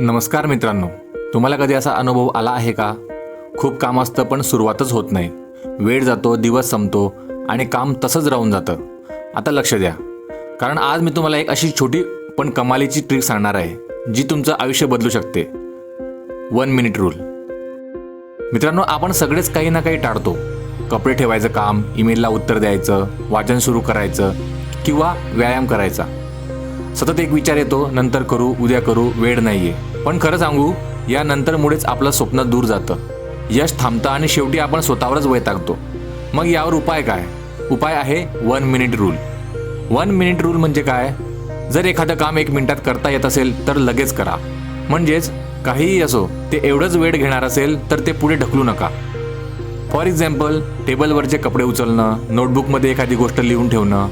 नमस्कार मित्रांनो तुम्हाला कधी असा अनुभव आला आहे का? खूप काम असतं पण सुरुवातच होत नाही. वेळ जातो दिवस संपतो आणि काम तसंच राहून जातं. आता लक्ष द्या. कारण आज मी तुम्हाला एक अशी छोटी पण कमालीची ट्रिक सांगणार आहे जी तुमचं आयुष्य बदलू शकते. वन मिनिट रूल मित्रांनो आपण सगळेच काही ना काही टाळतो. कपडे ठेवायचं काम ईमेलला उत्तर द्यायचं वाचन सुरू करायचं किंवा व्यायाम करायचा. सतत एक विचार येतो नंतर करू उद्या करू वेळ नाहीये. पण खरं सांगू या नंतरमुळेच आपलं स्वप्न दूर जातं. यश थांबतं आणि शेवटी आपण स्वतःवरच वैतागतो मग यावर उपाय काय? उपाय आहे one minute rule one minute rule म्हणजे काय? जर एखादं काम एक मिनिटात करता येत असेल तर लगेच करा. म्हणजेच काहीही असो ते एवढंच वेळ घेणार असेल तर ते पुढे ढकलू नका. फॉर एक्झाम्पल टेबलवरचे कपडे उचलणं नोटबुकमध्ये एखादी गोष्ट लिहून ठेवणं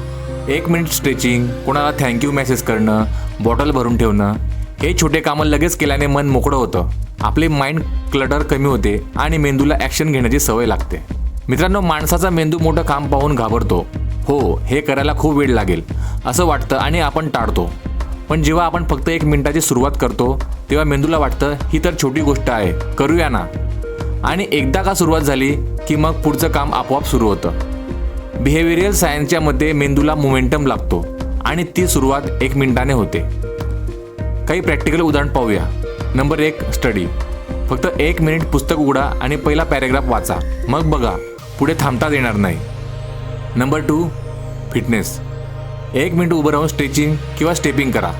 एक मिनिट स्ट्रेचिंग कोणाला थँक्यू मेसेज करणं बॉटल भरून ठेवणं हे छोटे कामं लगेच केल्याने मन मोकळं होतं. आपले माइंड क्लटर कमी होते आणि मेंदूला ॲक्शन घेण्याची सवय लागते. मित्रांनो माणसाचा मेंदू मोठं काम पाहून घाबरतो. हो हे करायला खूप वेळ लागेल असं वाटतं आणि आपण टाळतो. पण जेव्हा आपण फक्त एक मिनिटाची सुरुवात करतो तेव्हा मेंदूला वाटतं ही तर छोटी गोष्ट आहे करूया ना. आणि एकदा का सुरुवात झाली की मग पुढचं काम आपोआप सुरू होतं. बिहेवियरल सायन्सच्या मध्ये मेंदूला मोमेंटम लागतो आणि ती सुरुवात एक मिनिटाने होते. काही प्रॅक्टिकल उदाहरण पाहूया. नंबर एक स्टडी. फक्त एक मिनिट पुस्तक उघडा आणि पहिला पॅरेग्राफ वाचा. मग बघा पुढे थांबताच येणार नाही. Number two fitness. एक मिनिट उभं राहून स्ट्रेचिंग किंवा स्टेपिंग करा.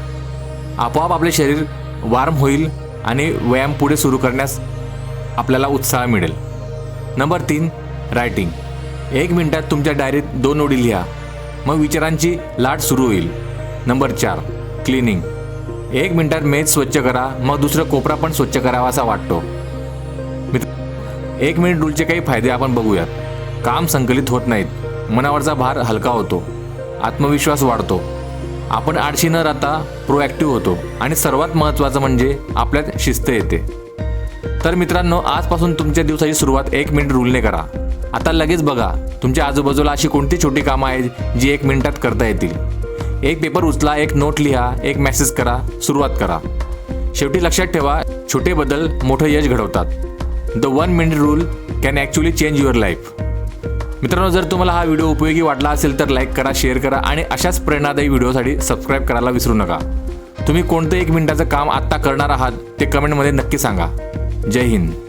आपोआप आपले शरीर वार्म होईल आणि व्यायाम पुढे सुरू करण्यास आपल्याला उत्साह मिळेल. नंबर तीन रायटिंग. एक मिनिटात तुमच्या डायरीत दोन ओळी लिहा. मग विचारांची लाट सुरू होईल. नंबर चार क्लिनिंग. एक मिनिटात मेज स्वच्छ करा मग दुसरं कोपरा पण स्वच्छ करावा असा वाटतो. मित्र एक मिनिट रूलचे काही फायदे आपण बघूयात. काम संकलित होत नाहीत. मनावरचा भार हलका होतो. आत्मविश्वास वाढतो. आपण आळशी न राहता प्रोॲक्टिव्ह होतो. आणि सर्वात महत्त्वाचं म्हणजे आपल्यात शिस्त येते. तर मित्रांनो आजपासून तुमच्या दिवसाची सुरुवात एक मिनिट रूलने करा. आता लगेच बघा तुमच्या आजूबाजूला अशी कोणती छोटी कामं आहेत जी एक मिनिटात करता येतील? एक पेपर उचला एक नोट लिहा एक मेसेज करा सुरुवात करा. शेवटी लक्षात ठेवा छोटे बदल मोठं यश घडवतात. The one minute rule can actually change your life मित्रांनो जर तुम्हाला हा व्हिडिओ उपयोगी वाटला असेल तर लाईक करा शेअर करा आणि अशाच प्रेरणादायी व्हिडिओसाठी सबस्क्राईब करायला विसरू नका. तुम्ही कोणतं एक मिनिटाचं काम आत्ता करणार आहात ते कमेंटमध्ये नक्की सांगा. जय हिंद.